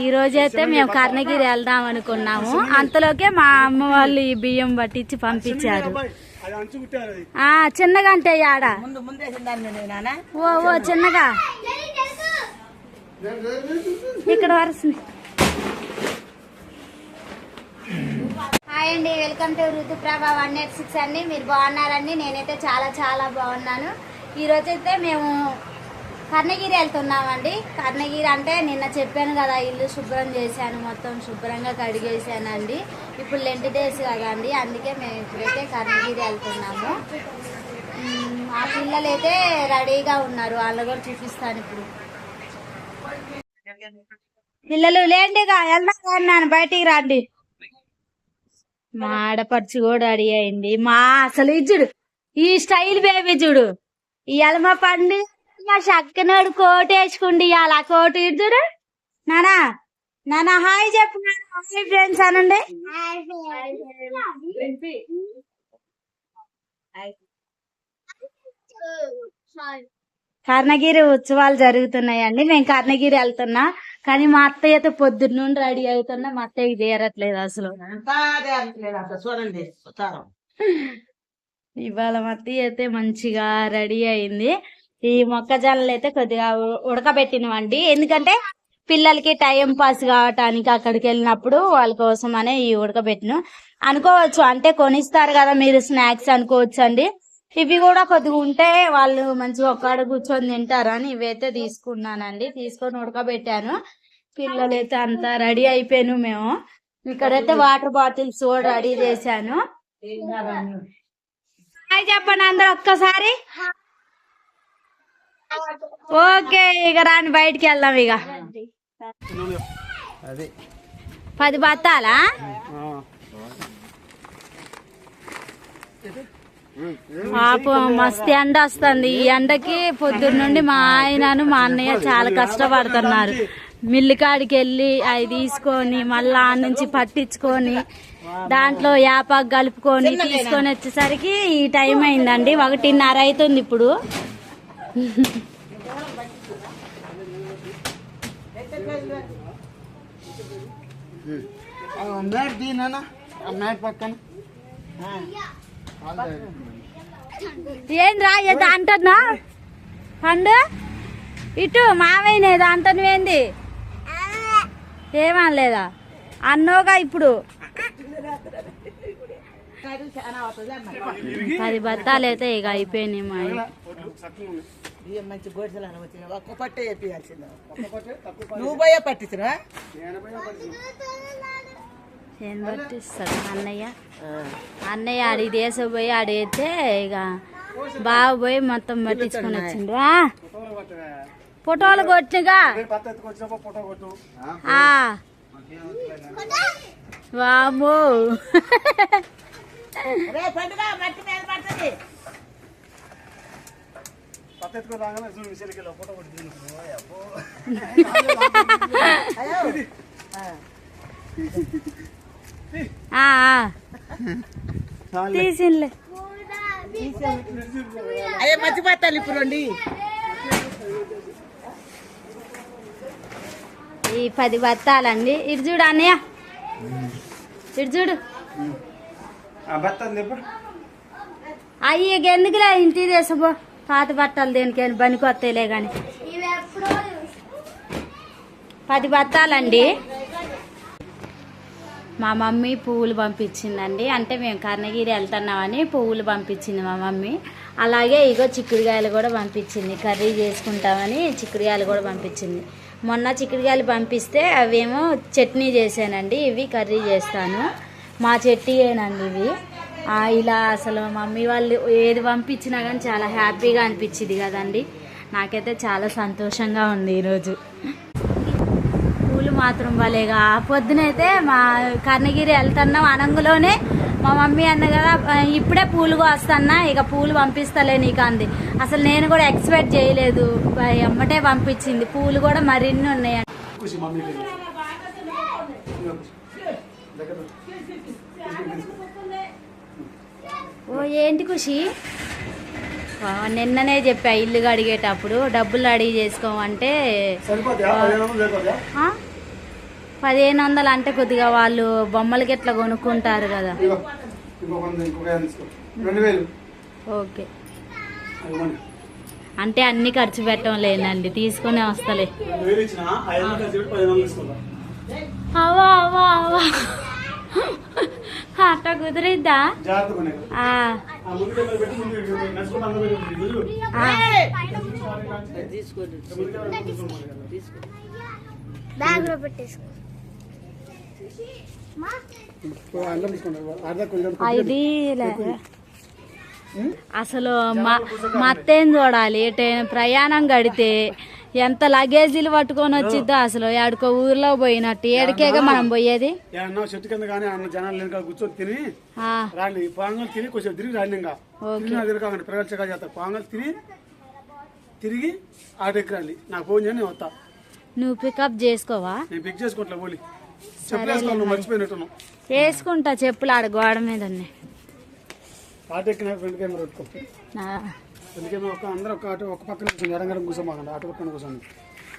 ఈ రోజైతే మేము కర్ణగిరి వెళ్దాం అనుకున్నాము. అంతలోకే మా అమ్మ వాళ్ళు ఈ బియ్యం పట్టించి పంపించారు. అది అంచు కుట్టారు అది ఆ చిన్నగా అంటే ఆడ ముందు ముందేసిన దాన్ని నేను నాన్న ఓ ఓ చిన్నగా? ఇక్కడ వరుస హాయ్ అండి welcome to Ruthuprabha one eight six అండి. మీరు బాగున్నారండి? నేనైతే చాలా చాలా బాగున్నాను. ఈ రోజైతే మేము కర్ణగిరి వెళ్తున్నామండి. కర్ణగిరి అంటే నిన్న చెప్పాను కదా ఇల్లు శుభ్రం చేశాను మొత్తం శుభ్రంగా కడిగేసానండి ఇప్పుడు లెంటి డేస్ కదా అండి అందుకే మేము ఇప్పుడైతే కర్ణగిరి వెళ్తున్నాము. మా పిల్లలు అయితే రెడీగా ఉన్నారు వాళ్ళు కూడా చూపిస్తాను ఇప్పుడు. పిల్లలు లేండిగా వెళ్దాం బయటికి రండి. మా ఆడపడుచు కూడా రెడీ అయింది. మా అసలు ఇది చూడు ఈ స్టైల్ బేబీ చూడు. ఈ మా పండు మా చక్కనోడు కోట్ వేసుకుండి ఆ కోటు చూడు నానా నానా హాయ్ చెప్పు హాయ్ ఫ్రెండ్స్ అనండి. కర్ణగిరి ఉత్సవాలు జరుగుతున్నాయండి. మేము కర్ణగిరి వెళ్తున్నా కానీ మా అత్తయ్యతో పొద్దున్న నుండి రెడీ అవుతున్నా. మా అత్తయ్యకి చేరట్లేదు అసలు. చూడండి ఇవాళ మా అత్తయ్య అయితే మంచిగా రెడీ అయింది. ఈ మొక్కజొన్నలు అయితే కొద్దిగా ఉడకబెట్టినవండి. ఎందుకంటే పిల్లలకి టైం పాస్ కావటానికి అక్కడికి వెళ్ళినప్పుడు వాళ్ళ కోసం అనే ఈ ఉడకబెట్టిన. అనుకోవచ్చు అంటే కొనిస్తారు కదా మీరు స్నాక్స్ అనుకోవచ్చు అండి ఇవి కూడా కొద్దిగా ఉంటే వాళ్ళు మంచిగా ఒక్కడ కూర్చొని తింటారని ఇవైతే తీసుకున్నానండి. తీసుకొని ఉడకబెట్టాను. పిల్లలైతే అంతా రెడీ అయిపోయాను మేము. ఇక్కడైతే వాటర్ బాటిల్స్ కూడా రెడీ చేశాను. హాయ్ చెప్పండి అందరు ఒక్కసారి. ఓకే ఇక రాని బయటికి వెళ్దాం ఇక. అది. పది బత్తాలా? పాపం మస్తు ఎండ వస్తుంది. ఈ ఎండకి పొద్దున్న నుండి మా ఆయనను మా అన్నయ్య చాలా కష్టపడుతున్నారు. మిల్లు కాడికి వెళ్ళి అవి తీసుకొని మళ్ళా ఆ నుంచి పట్టించుకొని దాంట్లో యాపాకు కలుపుకొని తీసుకొని వచ్చేసరికి ఈ టైం అయిందండి. ఒకటిన్నర అవుతుంది ఇప్పుడు. మ్యాట్ దీనా ఆ మ్యాట్ పక్కన. ఏం రా ఏదో అంటున్నా? పండు ఇటు మావయ్య ఏదో? అంటున్నావేంది ఏమనలేదా? అన్నోగా ఇప్పుడు. పది బత్తాలు అయితే ఇక అయిపోయినాయి మా బియ్యం మంచి వచ్చిన ఒక్క పట్టే చెప్పాల్సింది నువ్వు పోయే పట్టించిన ఏం పట్టిస్తాడు అన్నయ్య. అన్నయ్య ఆడి దేశపోయి ఆడైతే ఇక బావ పోయి మొత్తం పట్టించుకొని వచ్చిండు. ఫోటోలు కొట్టిగా పత్త ఎత్తుకొచ్చినప్పుడు ఫోటో కొట్టు. ఆ. వామో రే పండుగ మట్టి మీద పడుతుంది. పత్త ఎత్తుకొని రాగానే చూడు ఫోటో కొట్టి. తీసిండ్లే. అయ్యే ఇప్పుడు రండి ఈ పది బత్తాలండి. ఇటు చూడు అన్నయ్య. ఇటు చూడు. అయ్యి ఎందుకులే ఇంటి తీసబో పాత బట్టలు దేనికైనా బనికొత్తలే కానీ పది బత్తాలండి. మా మమ్మీ పువ్వులు పంపించిందండి. అంటే మేము కర్ణగిరి వెళ్తున్నామని పువ్వులు పంపించింది మా మమ్మీ. అలాగే ఇగో చిక్కుడుకాయలు కూడా పంపించింది. కర్రీ చేసుకుంటామని చిక్కుడుకాయలు కూడా పంపించింది. మొన్న చిక్కుడుకాయలు పంపిస్తే అవేమో చట్నీ చేశానండి. ఇవి కర్రీ చేస్తాను. మా చెట్టియేనండి ఇవి. ఇలా అసలు మమ్మీ వాళ్ళు ఏది పంపించినా కానీ చాలా హ్యాపీగా అనిపించింది కదండి. నాకైతే చాలా సంతోషంగా ఉంది ఈరోజు పూలు మాత్రం భలేగా. పొద్దునైతే మా కర్ణగిరి వెళ్తున్నాం అనంగులోనే. మా మమ్మీ అన్న కదా "ఆ, ఇప్పుడే పూలు వస్తానా ఇక పూలు పంపిస్తలే నీకు అంది. అసలు నేను కూడా ఎక్స్పెక్ట్ చేయలేదు. ఆ, ఎమ్మటే పంపించింది. పూలు కూడా మరిన్ని ఉన్నాయి ఖుషి మమ్మీకి దగ్గర ఓ ఏంటి ఖుషి? నిన్ననే చెప్పా ఇల్లు అడిగేటప్పుడు డబ్బులు అడిగి చేసుకోమంటే పదిహేను వందలు అంటే కొద్దిగా వాళ్ళు బొమ్మలకి ఎట్లా కొనుక్కుంటారు కదా. ఓకే. అంటే అన్ని ఖర్చు పెట్టడం లేనండి తీసుకునే వస్తలే. అవా అవా అవా అట్ట కుదిరిద్దా బ్యాగ్లో పెట్టేసుకో. ఇది అసలు మా మా అత్తేం చూడాలి? ఎటైనా ప్రయాణం గడితే ఎంత లగేజీలు పట్టుకొని వచ్చిద్దో అసలు. ఎక్కడికో ఊర్లో పోయినట్టు. ఏడికేగా మనం పోయేది? చెట్టు కింద కానీ అన్న జనాలు కూర్చొని తిని రాండి. పాంగల్ తిని కొంచెం తిరిగి రాండి ఇంకా. చేస్తారు. పాంగల్ తిని తిరిగి ఆటో ఎక్కరాలి నాకు ఫోన్ నేను వస్తా. నువ్వు పికప్ చేసుకోవా? నేను పిక్ చేసుకుంటా పోలి చెప్పులు మర్చిపోయినట్టున్నావు. వేసుకుంటా చెప్పులు ఆడ గోడ మీద ఉన్నాయి. ఫ్రంట్ కెమెరా పెట్టుకో. కెమెరా ఒక అందరూ ఒక ఆటో ఒక పక్కన కూర్చొని ఎడంగడం కూర్చోమాకండి ఆటో పక్కన కూర్చోండి.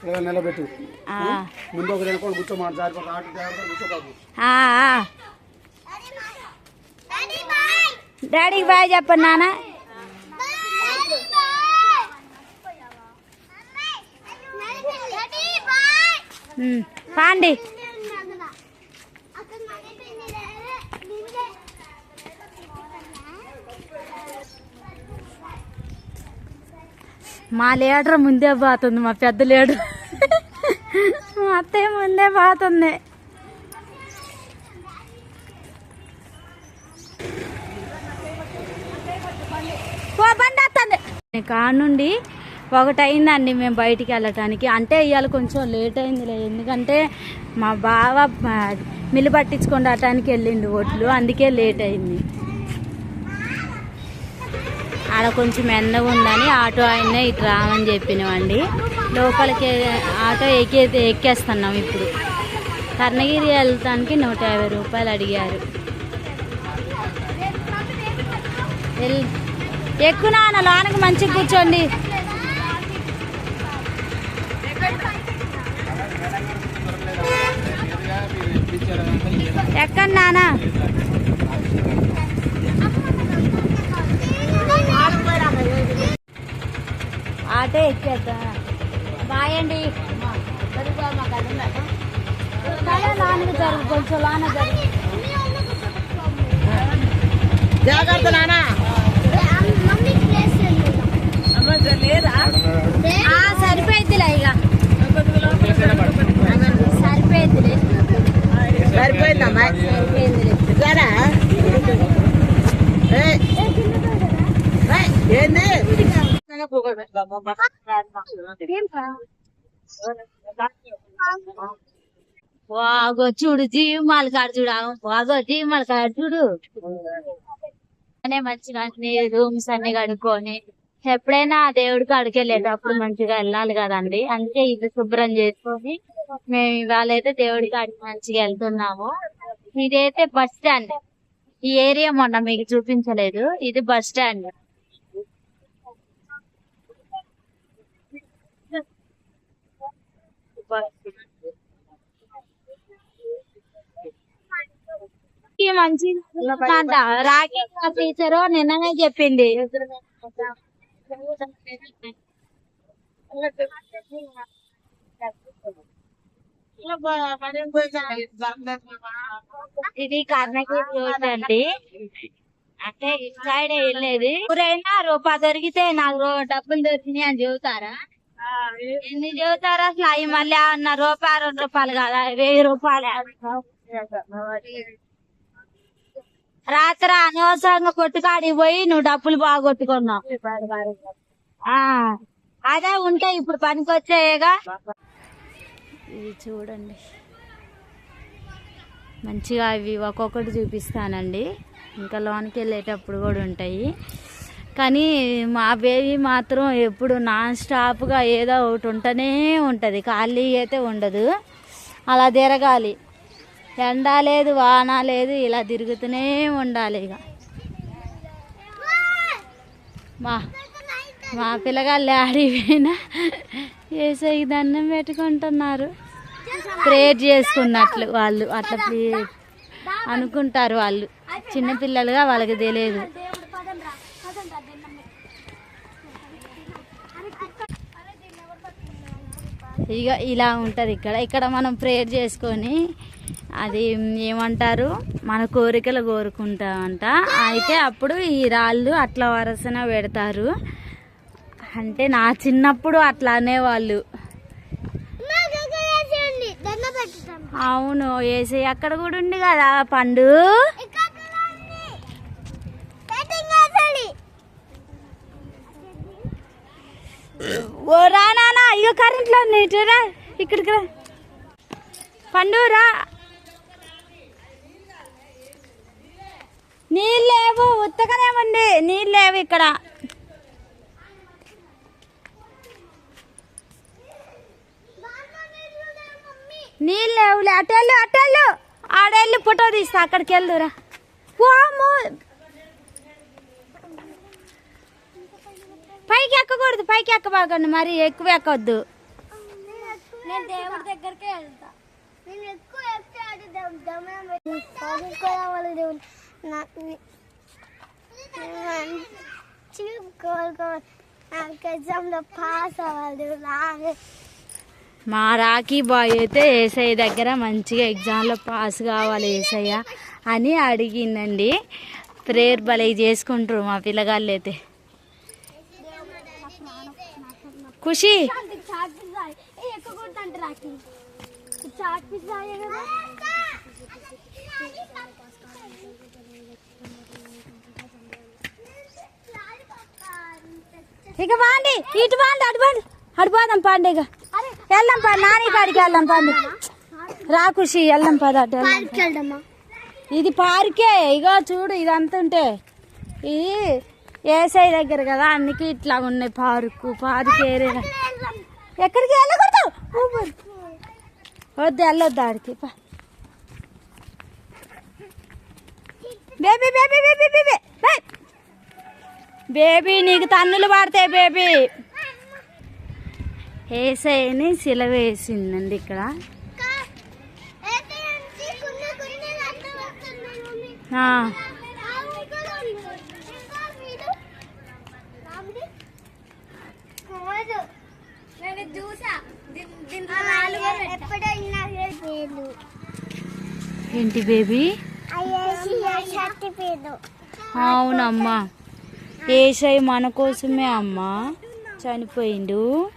ఇలా నిలబెట్టు. ఆ, ముందు ఒక వెనక కూర్చోమాట ఆటో జాగ్రత్త కూర్చోబాకు. ఆ, ఆ. డాడీకి బాయ్ చెప్పండి నాన్న. పాండి. మా లీడర్ ముందే పోతుంది మా పెద్ద లీడర్. మా అత్తయ్య ముందే పోతుంది. పో బండి వస్తుంది. కాడ ఒకటి అయిందండి మేము బయటికి వెళ్ళటానికి. అంటే ఇవాళ కొంచెం లేట్ అయిందిలే ఎందుకంటే మా బావ మిల్లు పట్టించుకొని రావటానికి వెళ్ళిండు ఓట్లు అందుకే లేట్ అయింది. ఆడ కొంచెం ఎండగా ఉందని ఆటో ఆయన ఇటు రామని చెప్పినామండి లోపలికి ఆటో ఎక్కే ఎక్కేస్తున్నాం ఇప్పుడు. కర్ణగిరి వెళ్తానికి నూట యాభై రూపాయలు అడిగారు. ఎల్- ఎక్కువ నాన్న లోనకి మంచిగా కూర్చోండి. ఎక్కడ నాన్న? ఆటో ఎక్కేద్దా అండి. లానకు జరుగు కొంచెం లాన జరుగు. జాగ్రత్త నానా లేదా ఆ, సరిపోయిద్దిలే ఇక. సరిపోయిద్దిలే. సరిపోయిందమ్మా. సరిపోయిందిలే ఏంది? వాగో చూడు జీవాలు కాడు చూడు వాగో జీవాలు కాడు చూడు మంచిగా అన్ని రూమ్స్ అన్ని కడుక్కొని ఎప్పుడైనా దేవుడికి దేవుడి కాడికి వెళ్ళేటప్పుడు మంచిగా వెళ్ళాలి కదండి అందుకే ఇది శుభ్రం చేసుకొని మేము ఇవాళ అయితే దేవుడి కాడికి మంచిగా వెళ్తున్నాము ఇదైతే బస్ స్టాండ్ ఈ ఏరియా మొన్న మీకు చూపించలేదు ఇది బస్ స్టాండ్ మంచి రాకేష్ రాఖీ టీచర్ నిన్ననే చెప్పింది ఇది కర్ణగిరి రోడ్ అండి అంటే ఇటు సైడ్ వెళ్ళేది ఊరైనా రూపాయి దొరికితే నాకు డబ్బులు దొరికినాయి అని చెబుతారా ఎన్ని చెబుతారు అసలు అవి మళ్ళీ అన్న రూపాయి రెండు రూపాయలు కదా? వెయ్యి రూపాయలు రాత్రి అనవసరంగా కొట్టుకాడికి పోయి నువ్వు డబ్బులు బాగొట్టుకున్నావు అదే ఉంటే ఇప్పుడు పనికి వచ్చాయేగా. ఇది చూడండి. మంచిగా అవి ఒక్కొక్కటి చూపిస్తానండి. ఇంకా లోనికి వెళ్ళేటప్పుడు కూడా ఉంటాయి. కానీ మా బేబీ మాత్రం ఎప్పుడు నాన్ స్టాప్గా ఏదో ఒకటి ఉంటూనే ఉంటుంది. ఖాళీ అయితే ఉండదు. అలా తిరగాలి. ఎండ లేదు వాన లేదు ఇలా తిరుగుతూనే ఉండాలి ఇక. మా మా పిల్లగాళ్ళు ఆడిపోయినా ఏసైకి దండం పెట్టుకుంటున్నారు. ప్రేయర్ చేసుకున్నట్లు వాళ్ళు. అట్లా అనుకుంటారు వాళ్ళు. చిన్నపిల్లలుగా వాళ్ళకి తెలియదు దేవుడు పదం రా పదం రా దండం పెట్టు. ఇక ఇలా ఉంటుంది ఇక్కడ. ఇక్కడ మనం ప్రేయర్ చేసుకొని అది ఏమంటారు? మన కోరికలు కోరుకుంటామంట. అయితే అప్పుడు ఈ రాళ్ళు అట్లా వరసన పెడతారు. అంటే నా చిన్నప్పుడు అట్లా అనేవాళ్ళు అవును ఏసీ అక్కడ కూడా ఉంది కదా పండు. ఓరా ఇగో కరెంట్లో ఉంది ఇక్కడికి రా. పండురా నీళ్ళు లేవు ఉత్తగానే నీళ్ళు లేవు ఇక్కడ. నీళ్ళు లేవు, మమ్మీ. నీళ్ళు లేవులే అటెళ్ళు అటెళ్ళు ఆడెళ్ళు ఫోటో తీస్తా అక్కడికి వెళ్దురా పోము పైకి ఎక్కకూడదు పైకి ఎక్కబాకండి మరి ఎక్కువ ఎక్కొద్దు. నేను దేవుడి దగ్గరికే వెళ్తా. నేను ఎక్కువ ఎక్కితే అది దమ్- దమ్మం పెట్టి చదువుకోవాలి దేవుడు నాకు మంచి కోరుకోవాలి నాకు ఎగ్జామ్లో పాస్ అవ్వాలి దేవుడు మా రాఖీ బాయ్ అయితే ఏసఐ దగ్గర మంచిగా ఎగ్జామ్లో పాస్ కావాలి ఏసయ్య అని అడిగిందండి. ప్రేయర్ భలే చేసుకుంటారు మా పిల్లగాళ్ళు అయితే ఖుషి. ఇక బాండి ఇటు బాండి అటు బాండి అటు పోదాం పాండి ఇక. వెళ్దాం పా నాని కాడికి వెళ్దాం పాండి. రా ఖుషి వెళ్దాం పద అటు ఇది పార్కే ఇగో చూడు ఇదంతా ఉంటే. ఇది ఏసై దగ్గర కదా అందుకే ఇట్లా ఉన్నాయి పార్కు. పార్క్ ఏరియా ఎక్కడికి వెళ్ళకూడదు. వద్దు వెళ్ళొద్దు ఆడికి. Baby baby baby baby. Baby నీకు తన్నులు పడతాయి బేబీ. ఏసైని సిల వేసిందండి ఇక్కడ ఆ, నేను చూసా ఎప్పుడైనా పేరు ఏంటి బేబీ? అవునమ్మా. ఏసై మన కోసమే అమ్మా. చనిపోయిండు.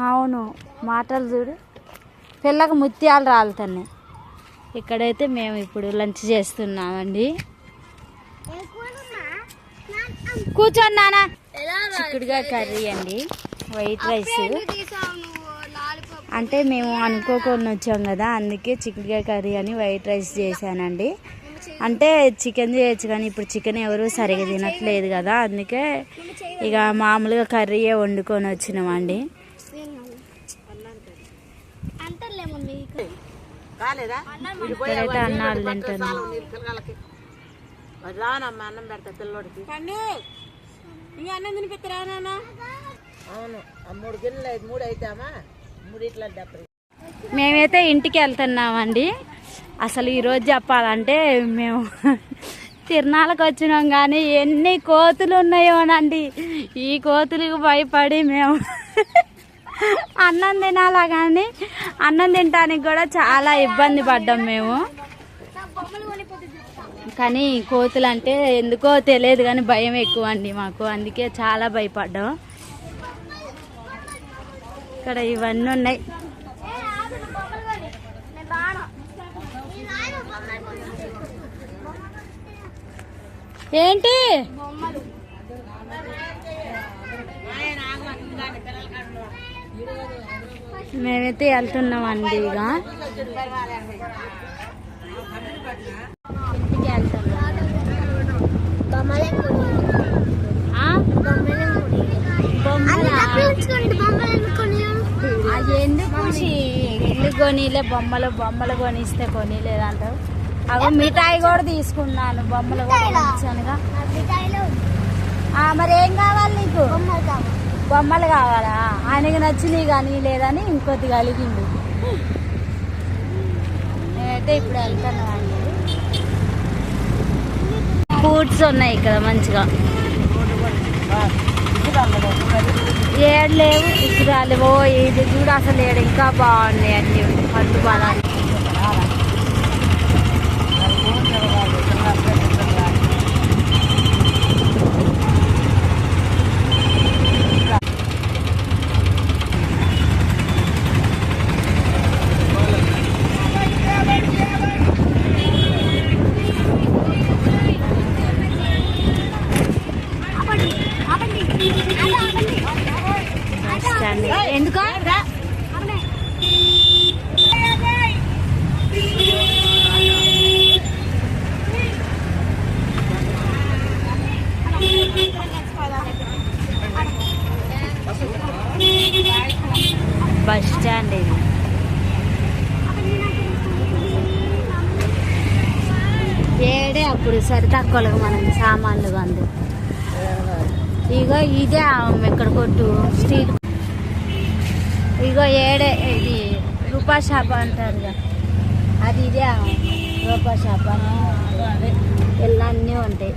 అవును. మాటలు చూడు. పిల్లకు ముత్యాలు రాలుతున్నాయి ఇక్కడైతే మేము ఇప్పుడు లంచ్ చేస్తున్నామండి. కూర్చోండి నాన్న. చిక్కుడుగా కర్రీ అండి. White rice. అంటే మేము అనుకోకుండా వచ్చాం కదా అందుకే చిక్కుడుగా కర్రీ అని వైట్ రైస్ చేశానండి. అంటే చికెన్ చేయొచ్చు కానీ ఇప్పుడు చికెన్ ఎవరు సరిగా తినట్లేదు కదా అందుకే ఇక మామూలుగా కర్రీయే వండుకొని వచ్చినామండి. అన్నాలు రానమ్మా అన్నం పెడతా పిల్లోడికి. అన్నం తినిపిస్తారా అవును మూడు గిన్నెలు ఐదు మూడు డెబ్బై మేమైతే ఇంటికి వెళ్తున్నామండి. అసలు ఈరోజు చెప్పాలంటే మేము తిరణాలకు వచ్చినాం కానీ ఎన్ని కోతులు ఉన్నాయోనండి. ఈ కోతులకు భయపడి మేము అన్నం తినాలా కానీ అన్నం తినడానికి కూడా చాలా ఇబ్బంది పడ్డాం మేము. కానీ కోతులు అంటే ఎందుకో తెలియదు కానీ భయం ఎక్కువ అండి మాకు. అందుకే చాలా భయపడ్డాం. ఇక్కడ ఇవన్నీ ఉన్నాయి. ఏంటి? మేమైతే వెళ్తున్నామండి ఇక. ఇంటికి వెళ్తున్నాం బొమ్మలే ఆ? బొమ్మలే బొమ్మలా? బొమ్మలు అది ఎందుకు ఖుషి ఇల్లు కొనిలే బొమ్మలు బొమ్మలు కొనిస్తే కొనిలేదంటావు అవి మిఠాయి కూడా తీసుకున్నాను బొమ్మలు కూడా మరి ఏం కావాలి నీకు? బొమ్మలు కావాలి. ఆయనకి నచ్చినాయి కానీ లేదని ఇంకొద్ది కలిగిండు. నేనైతే ఇప్పుడు వెళ్తాను ఫుడ్స్ ఉన్నాయి ఇక్కడ మంచిగా. ఏడు లేవు ఇసురాలు ఓ ఇది చూడు అసలు ఏడు ఇంకా బాగున్నాయి అన్ని. పండు బాగా ఎందుకు బస్ స్టాండ్ ఇది ఏడే అప్పుడు మనం సామాన్లు అందు ఇగో ఇదే ఇక్కడ కొట్టు స్టీల్ ఇగో ఏడే ఇది రూపా షాప్ అంటారు కదా. అది ఇదే రూపా షాప్. అని ఇలా అన్నీ ఉంటాయి.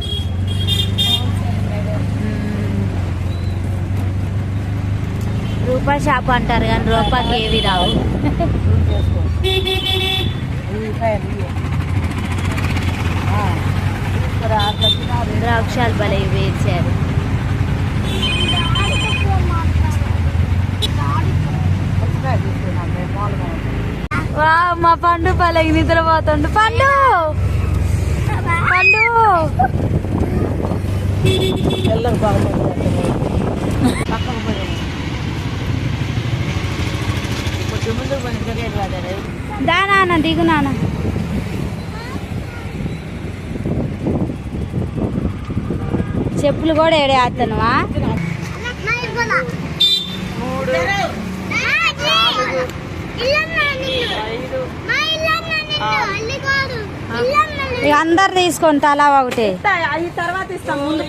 రూపా షాప్ అంటారు కానీ రూపాకి ఏవి రావు. ద్రాక్షాలు భలే వేసారు వా మా పండు పలగి నిద్రపోతుండు పండు! పండు! పిల్లలకు బాగుంటుంది దా నాన్న దిగు నాన్న. చెప్పులు కూడా ఏడే ఆడుతున్నావా మూడు. ఇక అందరు తీసుకుంటా అలా ఒకటి. ఈ తర్వాత ఇస్తాం ముందు.